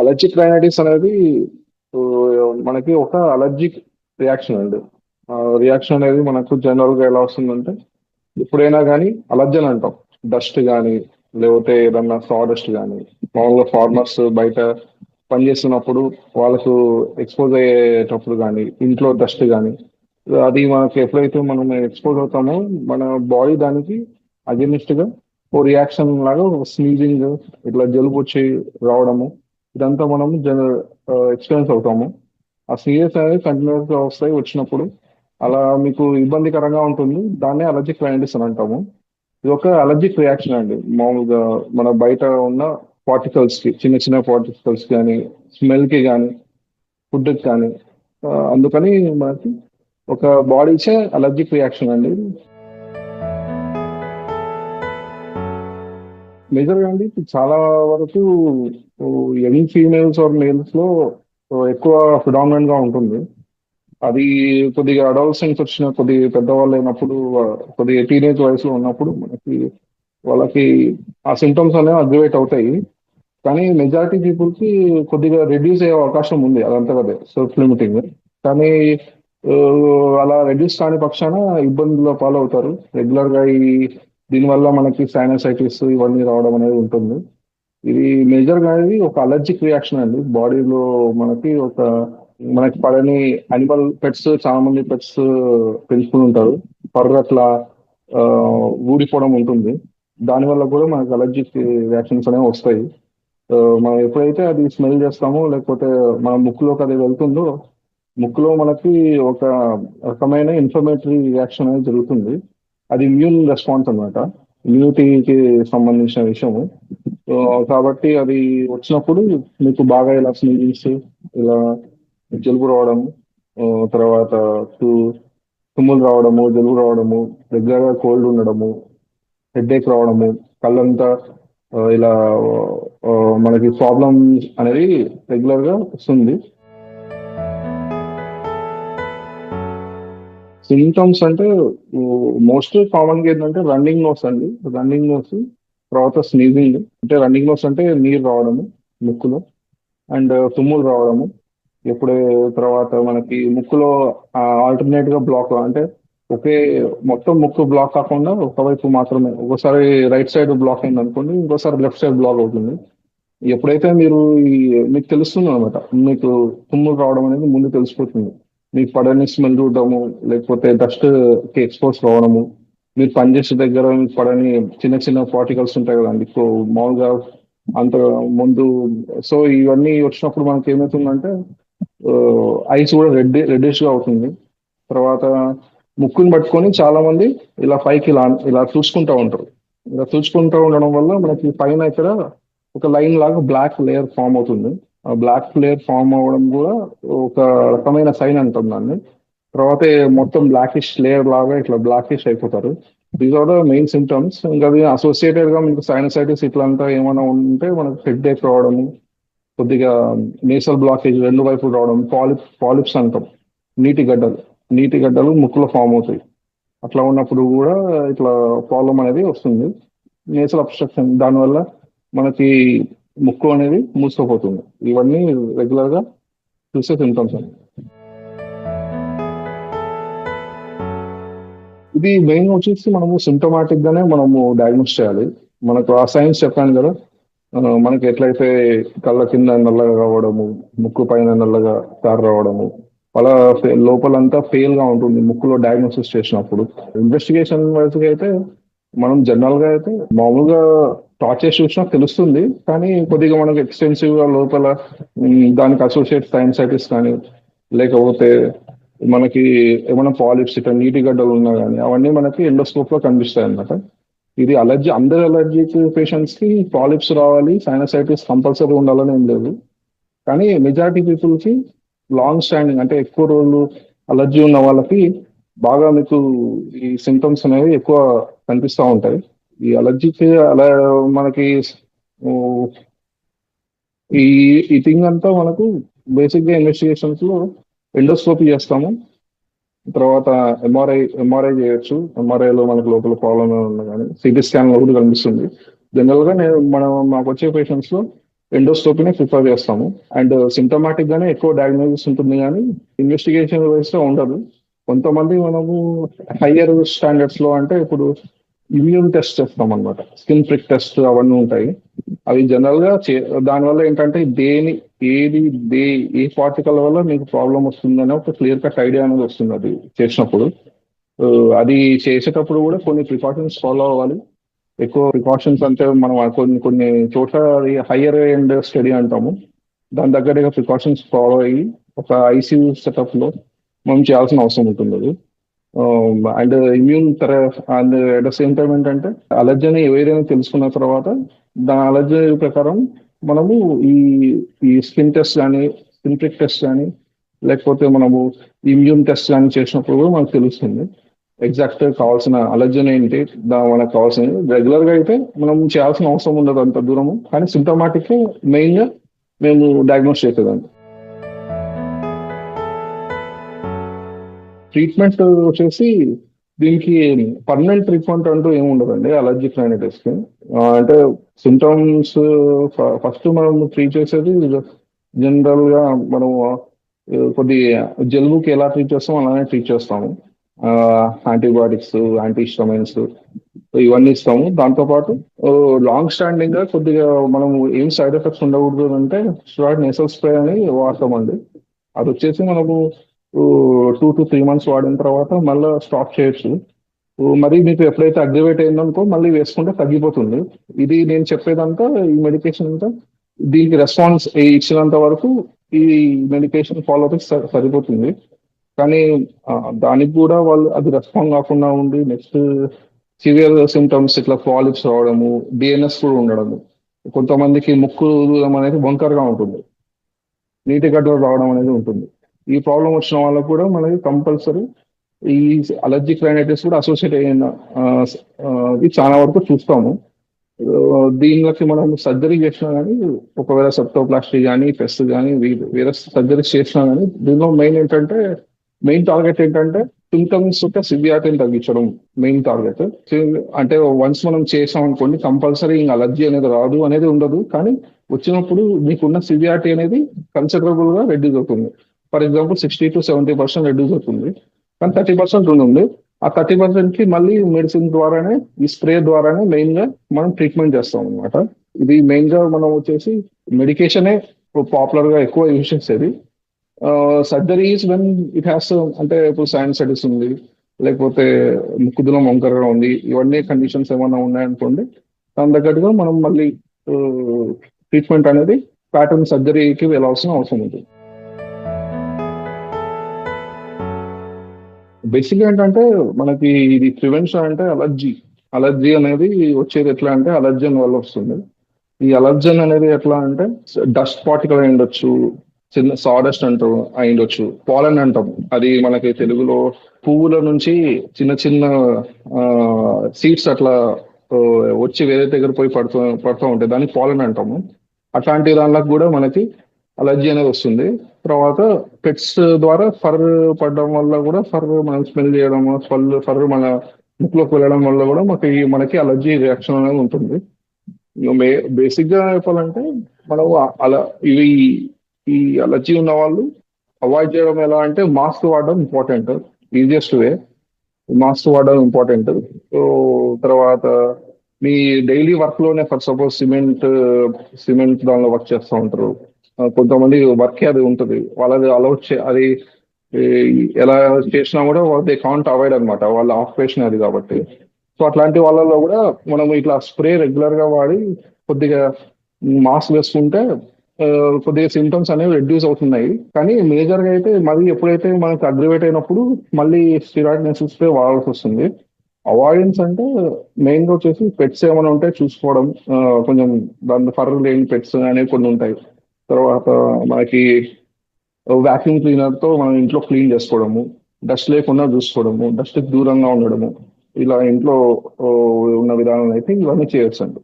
Allergic rhinitis అనేది మనకి ఒక అలర్జిక్ రియాక్షన్ అండి. రియాక్షన్ అనేది మనకు జనరల్గా ఎలా వస్తుందంటే ఎప్పుడైనా కానీ అలర్జన్ అంటాం. డస్ట్ కానీ లేకపోతే ఏదన్నా సాడస్ట్ కానీ మామూలుగా ఫార్మర్స్ బయట పనిచేస్తున్నప్పుడు వాళ్ళకు ఎక్స్పోజ్ అయ్యేటప్పుడు కానీ ఇంట్లో డస్ట్ కానీ అది మనకి ఎప్పుడైతే మనం ఎక్స్పోజ్ అవుతామో మన బాడీ దానికి అగెనిస్ట్గా ఓ రియాక్షన్ లాగా స్నీజింగ్ ఇట్లా జలుబు వచ్చి రావడము ఇదంతా మనం జన ఎక్స్పీరియన్స్ అవుతాము. ఆ సీరియస్ అనేది కంటిన్యూస్గా వస్తాయి వచ్చినప్పుడు. అలా మీకు ఇబ్బందికరంగా ఉంటుంది. దాన్నే అలర్జిక్ రైనైటిస్ అని అంటాము. ఇది ఒక అలర్జిక్ రియాక్షన్ అండి. మామూలుగా మన బయట ఉన్న పార్టికల్స్కి చిన్న చిన్న పార్టికల్స్ కానీ స్మెల్కి కానీ ఫుడ్కి కానీ అందుకని మనకి ఒక బాడీ అలర్జిక్ రియాక్షన్ అండి. మేజర్గా అండి చాలా వరకు యంగ్ ఫీమేల్స్ ఆర్ మేల్స్లో ఎక్కువ ప్రిడామినెంట్గా ఉంటుంది. అది కొద్దిగా అడల్సెన్స్ వచ్చిన కొద్దిగా పెద్దవాళ్ళు అయినప్పుడు కొద్దిగా టీనేజ్ వయసులో ఉన్నప్పుడు మనకి వాళ్ళకి ఆ సిమ్టమ్స్ అనేవి అగ్రివేట్ అవుతాయి. కానీ మెజారిటీ పీపుల్కి కొద్దిగా రెడ్యూస్ అయ్యే అవకాశం ఉంది అదంతా కదే సెల్ఫ్ లిమిటింగ్ కానీ అలా రెడ్యూస్ కాని పక్షాన ఇబ్బందుల పాలవుతారు. రెగ్యులర్గా ఈ దీనివల్ల మనకి సైనసైటిస్ ఇవన్నీ రావడం అనేది ఉంటుంది. ఇది మేజర్గా ఇది ఒక అలర్జిక్ రియాక్షన్ అండి. బాడీలో మనకి ఒక మనకి పడని అనిమల్ పెట్స్ చాలా మంది పెట్స్ పెంచుకుని ఉంటారు. పర్రు అట్లా ఆ, ఊడిపోవడం ఉంటుంది. దానివల్ల కూడా మనకి అలర్జిక్ రియాక్షన్స్ అనేవి వస్తాయి. మనం ఎప్పుడైతే అది స్మెల్ చేస్తామో లేకపోతే మన ముక్కులోకి అది వెళ్తుందో ముక్కులో మనకి ఒక రకమైన ఇన్ఫర్మేటరీ రియాక్షన్ అనేది జరుగుతుంది. అది ఇమ్యూన్ రెస్పాన్స్ అన్నమాట. ఇమ్యూనిటీకి సంబంధించిన విషయము. కాబట్టి అది వచ్చినప్పుడు మీకు బాగా ఇలా స్నీజింగ్స్ ఇలా జలుబు రావడం తర్వాత తుమ్ములు రావడము జలుబు రావడము దగ్గరగా కోల్డ్ ఉండడము హెడ్ఏక్ రావడము కళ్ళంతా ఇలా మనకి ప్రాబ్లం అనేది రెగ్యులర్గా వస్తుంది. సిమ్టమ్స్ అంటే మోస్ట్ కామన్గా ఏంటంటే రన్నింగ్ నోస్ అండి. రన్నింగ్ నోస్ తర్వాత స్నీజింగ్ అంటే రన్నింగ్ నోస్ అంటే నీరు రావడము ముక్కులో. అండ్ uh, తుమ్ములు రావడము. ఎప్పుడే తర్వాత మనకి ముక్కులో ఆల్టర్నేట్గా బ్లాక్ అంటే ఒకే మొత్తం ముక్కు బ్లాక్ కాకుండా ఒకవైపు మాత్రమే. ఒకసారి రైట్ సైడ్ బ్లాక్ అయింది అనుకోండి ఇంకోసారి లెఫ్ట్ సైడ్ బ్లాక్ అవుతుంది. ఎప్పుడైతే మీరు ఈ మీకు తెలుస్తుంది అనమాట మీకు తుమ్ములు రావడం అనేది ముందు తెలిసిపోతుంది. మీ పడని స్మెల్ చూడటము లేకపోతే డస్ట్కి ఎక్స్పోజ్ కావడము మీరు పనిచేసే దగ్గర మీకు పడని చిన్న చిన్న పార్టికల్స్ ఉంటాయి కదండి. సో మామూలుగా అంత ముందు సో ఇవన్నీ వచ్చినప్పుడు మనకి ఏమవుతుందంటే ఐస్ కూడా రెడ్ రెడ్డిష్గా అవుతుంది. తర్వాత ముక్కుని పట్టుకొని చాలా మంది ఇలా పైకి ఇలా ఇలా చూసుకుంటా ఉంటారు. ఇలా చూసుకుంటూ ఉండడం వల్ల మనకి పైన ఇక్కడ ఒక లైన్ లాగా బ్లాక్ లేయర్ ఫామ్ అవుతుంది. బ్లాక్ ప్లేయర్ ఫామ్ అవ్వడం కూడా ఒక రకమైన సైన్ అంటుందండి దాన్ని. తర్వాత మొత్తం బ్లాకిష్ లేయర్ లాగా ఇట్లా బ్లాకిష్ అయిపోతారు. These are the main symptoms ఇంకా అది అసోసియేటెడ్గా మీకు సైనసైటిస్ ఇట్లంతా ఏమైనా ఉంటే మనకు హెడ్ ఏక్ రావడం కొద్దిగా నేసల్ బ్లాకేజ్ రెండు వైపు రావడం పాలిప్ పాలిప్స్ అంటాం. నీటి గడ్డలు నీటి గడ్డలు ముక్కులో ఫామ్ అవుతాయి. అట్లా ఉన్నప్పుడు కూడా ఇట్లా ప్రాబ్లం అనేది వస్తుంది. నేసల్ అబ్స్ట్రక్షన్ దానివల్ల మనకి ముక్కు అనేది మూసుకుపోతుంది. ఇవన్నీ రెగ్యులర్గా చూసే సిమ్టమ్స్ అండి ఇది మెయిన్ వచ్చేసి మనము సిమ్టమాటిక్ గానే మనము డయాగ్నోస్ చేయాలి. మనకు ఆ సైన్స్ చెప్పాను కదా మనకి ఎట్లయితే కళ్ళ కింద నల్లగా రావడము ముక్కు పైన నల్లగా తారు రావడము అలా లోపలంతా ఫెయిల్గా ఉంటుంది ముక్కులో డయాగ్నోసిస్ చేసినప్పుడు. ఇన్వెస్టిగేషన్ వైజ్ అయితే మనం జనరల్గా అయితే మామూలుగా టార్చ్ చేసి చూసినా తెలుస్తుంది కానీ కొద్దిగా మనకు ఎక్స్టెన్సివ్గా లోపల దానికి అసోసియేట్ సైన్సైటిస్ కానీ లేకపోతే మనకి ఏమైనా పాలిప్స్ ఇట్లా నీటి గడ్డలు ఉన్నా కానీ అవన్నీ మనకి ఎండోస్కోప్లో కనిపిస్తాయి అన్నమాట. ఇది అలర్జీ అందరి అలర్జీ పేషెంట్స్కి పాలిప్స్ రావాలి సైనసైటిస్ కంపల్సరీ ఉండాలని ఏం లేదు. కానీ మెజారిటీ పీపుల్కి లాంగ్ స్టాండింగ్ అంటే ఎక్కువ రోజులు అలర్జీ ఉన్న వాళ్ళకి బాగా మీకు ఈ సింటమ్స్ అనేవి ఎక్కువ కనిపిస్తూ ఉంటాయి. ఈ అలర్జీకి అలా మనకి ఈ ఈ థింగ్ అంతా మనకు బేసిక్గా ఇన్వెస్టిగేషన్స్లో ఎండోస్కోపీ చేస్తాము. తర్వాత ఎంఆర్ఐ ఎంఆర్ఐ చేయొచ్చు. ఎంఆర్ఐ లో మనకు లోపల ప్రాబ్లమ్ ఉన్నా కానీ సిటీ స్కాన్లో కూడా కనిపిస్తుంది. జనరల్గా నేను మనం మాకు వచ్చే పేషెంట్స్లో ఎండోస్కోపీనే ప్రిఫర్ చేస్తాము. అండ్ సిమ్టమాటిక్ గానే ఎక్కువ డయాగ్నోసిస్ ఉంటుంది కానీ ఇన్వెస్టిగేషన్ వైస్లో ఉండదు. కొంతమంది మనము హయ్యర్ స్టాండర్డ్స్లో అంటే ఇప్పుడు ఇమ్యూన్ టెస్ట్ చేస్తాం అనమాట స్కిన్ ప్రిక్ టెస్ట్ అవన్నీ ఉంటాయి. అవి జనరల్గా దానివల్ల ఏంటంటే దేని ఏది దే ఏ పార్టికల్ వల్ల మీకు ప్రాబ్లం వస్తుందనే ఒక క్లియర్ కట్ ఐడియా అనేది వస్తుంది అది చేసినప్పుడు. అది చేసేటప్పుడు కూడా కొన్ని ప్రికాషన్స్ ఫాలో అవ్వాలి. ఎక్కువ ప్రికాషన్స్ అంటే మనం కొన్ని కొన్ని చోట్ల హయ్యర్ ఎండ్ స్టడీ అంటాము. దాని దగ్గరగా ప్రికాషన్స్ ఫాలో అయ్యి ఒక ఐసీయూ సెటప్లో మనం చేయాల్సిన అవసరం ఉంటుంది అది. And immune and at the same time ఏంటంటే అలర్జీని ఏదైనా తెలుసుకున్న తర్వాత దాని అలర్జీ ప్రకారం మనము ఈ ఈ స్కిన్ టెస్ట్ కానీ స్కిన్ ప్రిక్ టెస్ట్ కానీ లేకపోతే మనము ఇమ్యూన్ టెస్ట్ కానీ చేసినప్పుడు కూడా మనకు తెలుస్తుంది. ఎగ్జాక్ట్ కావాల్సిన అలర్జన్ ఏంటి దాని మనకు కావాల్సింది రెగ్యులర్గా అయితే మనం చేయాల్సిన అవసరం ఉండదు అంత దూరము. కానీ సిమ్టమాటిక్ మెయిన్గా మేము డయాగ్నోస్ చేసేదాన్ని. ట్రీట్మెంట్ వచ్చేసి దీనికి పర్మనెంట్ ట్రీట్మెంట్ అంటూ ఏమి ఉండదండి అలర్జిక్ రైనైటిస్కి అంటే సిమ్టమ్స్ ఫస్ట్ మనం ట్రీట్ చేసేది జనరల్గా మనం కొద్ది జలుబుకి ఎలా ట్రీట్ చేస్తాం అలానే ట్రీట్ చేస్తాము. యాంటీబయాటిక్స్ యాంటీస్టమైన్స్ ఇవన్నీ ఇస్తాము. దాంతోపాటు లాంగ్ స్టాండింగ్గా కొద్దిగా మనం ఏం సైడ్ ఎఫెక్ట్స్ ఉండకూడదు అంటే స్టార్ట్ నేసల్ స్ప్రే అని వాడతామండి. అది వచ్చేసి మనము టూ టు త్రీ మంత్స్ వాడిన తర్వాత మళ్ళీ స్టాప్ చేయొచ్చు. మరి మీకు ఎప్పుడైతే అగ్రివేట్ అయిందనుకో మళ్ళీ వేసుకుంటే తగ్గిపోతుంది. ఇది నేను చెప్పేదంతా ఈ మెడికేషన్ అంతా దీనికి రెస్పాన్స్ ఇచ్చినంత వరకు ఈ మెడికేషన్ ఫాలో అప్ సరిపోతుంది. కానీ దానికి కూడా వాళ్ళు అది రెస్పాండ్ కాకుండా ఉండి నెక్స్ట్ సివియర్ సిమ్టమ్స్ ఇట్లా ఫాలిప్స్ రావడము డిఎన్ఎస్ కూడా ఉండడము కొంతమందికి ముక్కు దూరం అనేది వంకరగా ఉంటుంది. నీటి గడ్డలు రావడం అనేది ఉంటుంది. ఈ ప్రాబ్లం వచ్చిన వాళ్ళకు కూడా మనకి కంపల్సరీ ఈ అలర్జిక్ రైనైటిస్ కూడా అసోసియేట్ అయిన ఇది చాలా వరకు చూస్తాము. ఆ, దీనికి మనం సర్జరీ చేసినా కానీ ఒకవేళ సెప్టోప్లాస్టీ కానీ ఫెస్ట్ కానీ వేరే సర్జరీస్ చేసినా కానీ దీనిలో మెయిన్ ఏంటంటే మెయిన్ టార్గెట్ ఏంటంటే సింటమ్స్ యొక్క సివియారిటీని తగ్గించడం మెయిన్ టార్గెట్ అంటే వన్స్ మనం చేసాం అనుకోండి కంపల్సరీ ఇంకా అలర్జీ అనేది రాదు అనేది ఉండదు. కానీ వచ్చినప్పుడు మీకున్న సివియారిటీ అనేది కన్సిడరబుల్గా రెడ్యూస్ అవుతుంది. For example sixty to seventy percent reduce అవుతుంది. కానీ థర్టీ పర్సెంట్ ఉంది ఆ థర్టీ పర్సెంట్కి మళ్ళీ మెడిసిన్ ద్వారానే ఈ స్ప్రే ద్వారానే మెయిన్గా మనం ట్రీట్మెంట్ చేస్తాం అనమాట ఇది మెయిన్గా మనం వచ్చేసి మెడికేషనే పాపులర్గా ఎక్కువ యూజ్ చేసేది. సర్జరీస్ వెన్ ఇట్ హ్యాస్ అంటే ఇప్పుడు సైన్స్ ఉంది లేకపోతే ముక్కుదులం వంకరగా ఉంది ఇవన్నీ కండిషన్స్ ఏమైనా ఉన్నాయనుకోండి దాని తగ్గట్టుగా మనం మళ్ళీ ట్రీట్మెంట్ అనేది ప్యాటర్న్ సర్జరీకి వెళ్ళాల్సిన అవసరం ఉంటుంది బేసిక్ ఏంటంటే మనకి ఇది ప్రివెన్షన్ అంటే అలర్జీ. అలర్జీ అనేది వచ్చేది ఎట్లా అంటే అలర్జన్ వల్ల వస్తుంది. ఈ అలర్జన్ అనేది ఎట్లా అంటే డస్ట్ పార్టికల్ అయి ఉండొచ్చు చిన్న సాడస్ట్ అంటాం అయి ఉండొచ్చు పాలన్ అంటాం. అది మనకి తెలుగులో పువ్వుల నుంచి చిన్న చిన్న సీడ్స్ అట్లా వచ్చి వేరే దగ్గర పోయి పడుతూ పడుతూ ఉంటాయి. దాన్ని పాలన్ అంటాము. అట్లాంటి దానిలో కూడా మనకి అలర్జీ అనేది వస్తుంది. తర్వాత పెట్స్ ద్వారా ఫర్ పడడం వల్ల కూడా ఫర్ మనం స్మెల్ చేయడం ఫర్ ఫర్ మన ముక్కులోకి వెళ్ళడం వల్ల కూడా మనకి మనకి అలర్జీ రియాక్షన్ అనేది ఉంటుంది. బేసిక్గా చెప్పాలంటే మనం అలా ఇవి ఈ అలర్జీ ఉన్న వాళ్ళు అవాయిడ్ చేయడం ఎలా అంటే మాస్క్ వాడడం ఇంపార్టెంట్ ఈజియెస్ట్ వే మాస్క్ వాడడం ఇంపార్టెంట్ సో తర్వాత మీ డైలీ వర్క్లోనే ఫర్ సపోజ్ సిమెంట్ సిమెంట్ దానిలో వర్క్ చేస్తూ ఉంటారు. కొంతమంది వర్క్ అది ఉంటుంది. వాళ్ళది అలౌట్ చే అది ఎలా చేసినా కూడా దే కాంట్ అవాయిడ్ అనమాట వాళ్ళ ఆక్యుపేషన్ అది కాబట్టి. సో అట్లాంటి వాళ్ళలో కూడా మనం ఇట్లా స్ప్రే రెగ్యులర్గా వాడి కొద్దిగా మాస్క్ వేసుకుంటే కొద్దిగా సిమ్టమ్స్ అనేవి రెడ్యూస్ అవుతున్నాయి. కానీ మేజర్గా అయితే మళ్ళీ ఎప్పుడైతే మనకి అగ్రివేట్ అయినప్పుడు మళ్ళీ స్టిరాయిడ్ నెసల్ స్ప్రే వాడాల్సి వస్తుంది. అవాయిడెన్స్ అంటే మెయిన్గా వచ్చేసి పెట్స్ ఏమైనా ఉంటే చూసుకోవడం కొంచెం దాని ఫర్ లేని పెట్స్ అనేవి కొన్ని ఉంటాయి. తర్వాత మనకి వాక్యూమ్ క్లీనర్తో మనం ఇంట్లో క్లీన్ చేసుకోవడము డస్ట్ లేకుండా చూసుకోవడము డస్ట్ దూరంగా ఉండడము ఇలా ఇంట్లో ఉన్న విధానం అయితే ఇవన్నీ చేయొచ్చు అండి